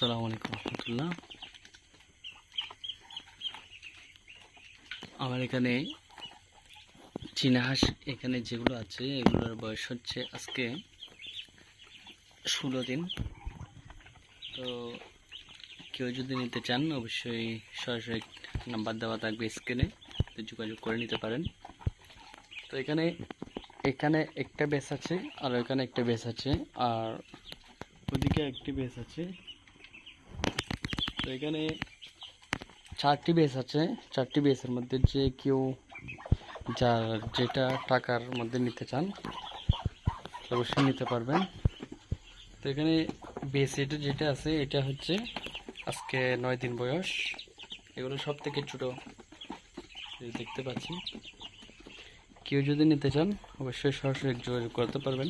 আসসালামু আলাইকুম রহমতুল্লাহ। আমার এখানে চীনা হাঁস এখানে যেগুলো আছে, এগুলোর বয়স হচ্ছে আজকে ষোলো দিন। তো কেউ যদি নিতে চান, অবশ্যই সরাসরি নাম্বার দেওয়া থাকবে স্ক্রিনে। যোগাযোগ করে নিতে পারেন। তো এখানে এখানে একটা বেস আছে, আর ওখানে একটা বেস আছে, আর ওদিকে একটি বেস আছে। তো এখানে চারটি বেস আছে। চারটি বেসের মধ্যে যে কেউ যার যেটা টাকার মধ্যে নিতে চান, অবশ্যই নিতে পারবেন। তো এখানে বেস এটা যেটা আছে, এটা হচ্ছে আজকে নয় দিন বয়স। এগুলো সব থেকে ছোটো দেখতে পাচ্ছি কেউ যদি নিতে চান, অবশ্যই সরাসরি যোগাযোগ করতে পারবেন।